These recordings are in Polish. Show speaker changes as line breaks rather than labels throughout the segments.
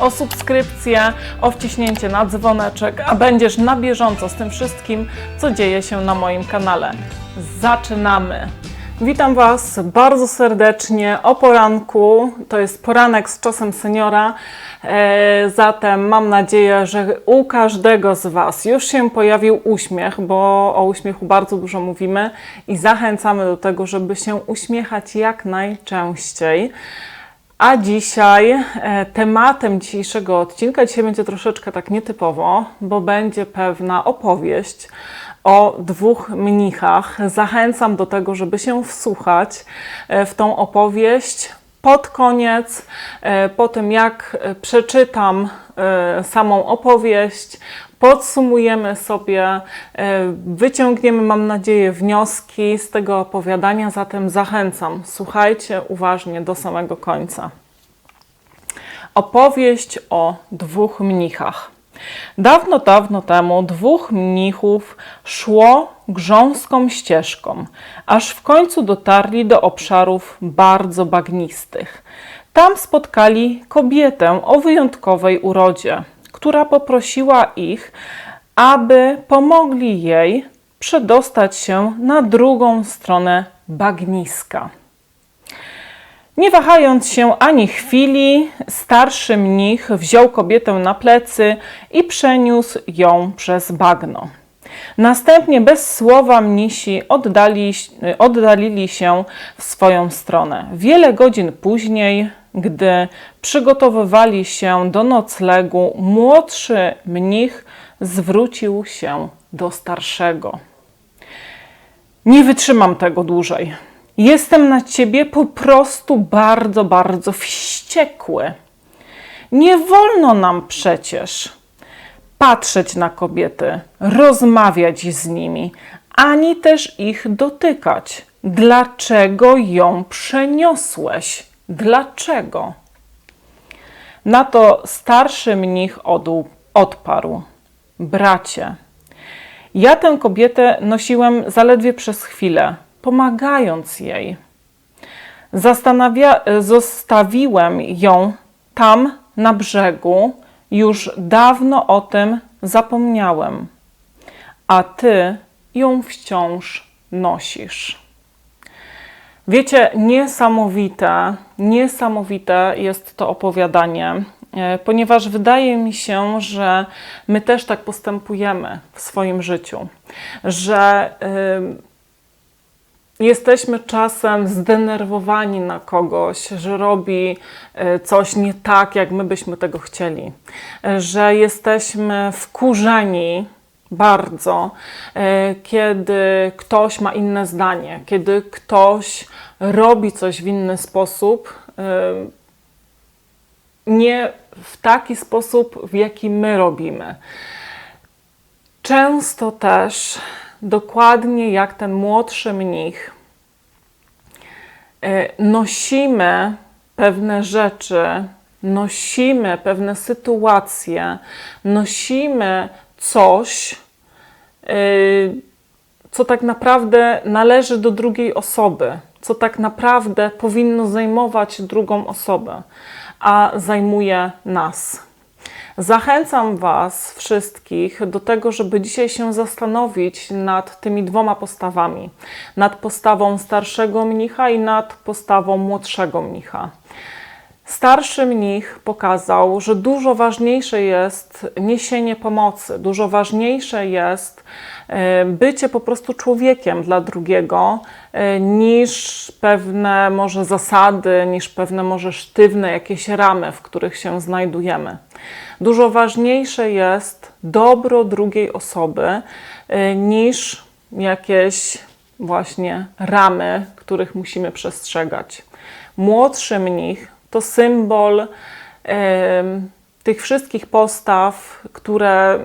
o subskrypcję, o wciśnięcie na dzwoneczek, a będziesz na bieżąco z tym wszystkim, co dzieje się na moim kanale. Zaczynamy! Witam Was bardzo serdecznie o poranku. To jest poranek z czasem seniora. E, zatem mam nadzieję, że u każdego z Was już się pojawił uśmiech, bo o uśmiechu bardzo dużo mówimy i zachęcamy do tego, żeby się uśmiechać jak najczęściej. A dzisiaj e, tematem dzisiejszego odcinka, dzisiaj będzie troszeczkę tak nietypowo, bo będzie pewna opowieść o dwóch mnichach. Zachęcam do tego, żeby się wsłuchać e, w tą opowieść. Pod koniec, e, po tym jak przeczytam samą opowieść, podsumujemy sobie, e, wyciągniemy, mam nadzieję, wnioski z tego opowiadania. Zatem zachęcam, słuchajcie uważnie do samego końca. Opowieść o dwóch mnichach. Dawno, dawno temu dwóch mnichów szło grząską ścieżką, aż w końcu dotarli do obszarów bardzo bagnistych. Tam spotkali kobietę o wyjątkowej urodzie, która poprosiła ich, aby pomogli jej przedostać się na drugą stronę bagniska. Nie wahając się ani chwili, starszy mnich wziął kobietę na plecy i przeniósł ją przez bagno. Następnie bez słowa mnisi oddali, oddalili się w swoją stronę. Wiele godzin później, gdy przygotowywali się do noclegu, młodszy mnich zwrócił się do starszego. Nie wytrzymam tego dłużej. Jestem na ciebie po prostu bardzo, bardzo wściekły. Nie wolno nam przecież patrzeć na kobiety, rozmawiać z nimi, ani też ich dotykać. Dlaczego ją przeniosłeś? Dlaczego? Na to starszy mnich odł- odparł: Bracie, ja tę kobietę nosiłem zaledwie przez chwilę, pomagając jej. Zastanawia, zostawiłem ją tam na brzegu, już dawno o tym zapomniałem, a ty ją wciąż nosisz. Wiecie, niesamowite, niesamowite jest to opowiadanie, e, ponieważ wydaje mi się, że my też tak postępujemy w swoim życiu, że y, jesteśmy czasem zdenerwowani na kogoś, że robi e, coś nie tak, jak my byśmy tego chcieli, e, że jesteśmy wkurzeni bardzo, e, kiedy ktoś ma inne zdanie, kiedy ktoś robi coś w inny sposób, nie w taki sposób, w jaki my robimy. Często też, dokładnie jak ten młodszy mnich, e, nosimy pewne rzeczy, nosimy pewne sytuacje, nosimy coś, yy, co tak naprawdę należy do drugiej osoby, co tak naprawdę powinno zajmować drugą osobę, a zajmuje nas. Zachęcam Was wszystkich do tego, żeby dzisiaj się zastanowić nad tymi dwoma postawami: nad postawą starszego mnicha i nad postawą młodszego mnicha. Starszy mnich pokazał, że dużo ważniejsze jest niesienie pomocy, dużo ważniejsze jest e, bycie po prostu człowiekiem dla drugiego, e, niż pewne może zasady, niż pewne może sztywne jakieś ramy, w których się znajdujemy. Dużo ważniejsze jest dobro drugiej osoby, e, niż jakieś właśnie ramy, których musimy przestrzegać. Młodszy mnich to symbol tych wszystkich postaw, które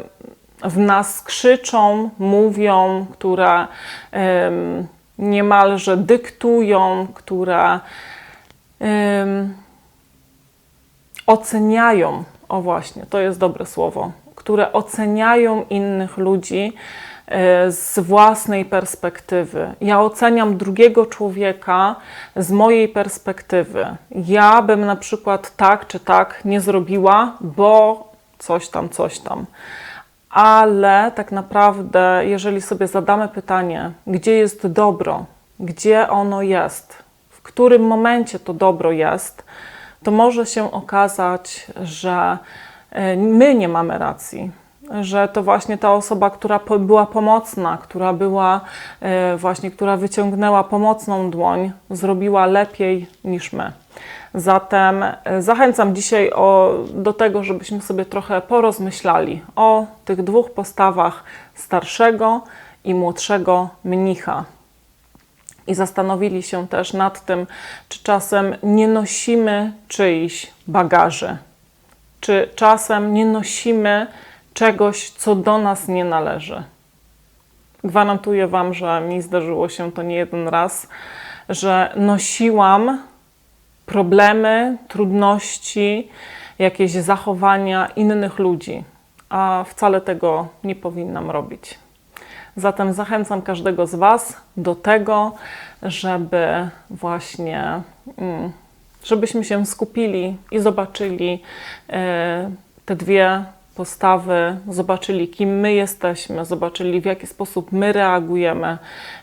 w nas krzyczą, mówią, które em, niemalże dyktują, które oceniają, o właśnie, to jest dobre słowo, które oceniają innych ludzi z własnej perspektywy. Ja oceniam drugiego człowieka z mojej perspektywy. Ja bym na przykład tak czy tak nie zrobiła, bo coś tam, coś tam. Ale tak naprawdę, jeżeli sobie zadamy pytanie, gdzie jest dobro, gdzie ono jest, w którym momencie to dobro jest, to może się okazać, że e, my nie mamy racji, że to właśnie ta osoba, która po- była pomocna, która była e, właśnie, która wyciągnęła pomocną dłoń, zrobiła lepiej niż my. Zatem e, zachęcam dzisiaj o, do tego, żebyśmy sobie trochę porozmyślali o tych dwóch postawach starszego i młodszego mnicha i zastanowili się też nad tym, czy czasem nie nosimy czyichś bagaży, czy czasem nie nosimy czegoś, co do nas nie należy. Gwarantuję Wam, że mi zdarzyło się to nie jeden raz, że nosiłam problemy, trudności, jakieś zachowania innych ludzi, a wcale tego nie powinnam robić. Zatem zachęcam każdego z Was do tego, żeby właśnie, mm, żebyśmy się skupili i zobaczyli e, te dwie postawy, zobaczyli, kim my jesteśmy, zobaczyli, w jaki sposób my reagujemy,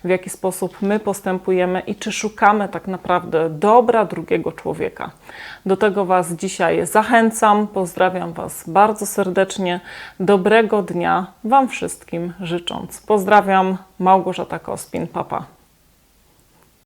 w jaki sposób my postępujemy i czy szukamy tak naprawdę dobra drugiego człowieka. Do tego Was dzisiaj zachęcam, pozdrawiam Was bardzo serdecznie. Dobrego dnia Wam wszystkim życząc. Pozdrawiam, Małgorzata Kospin, papa.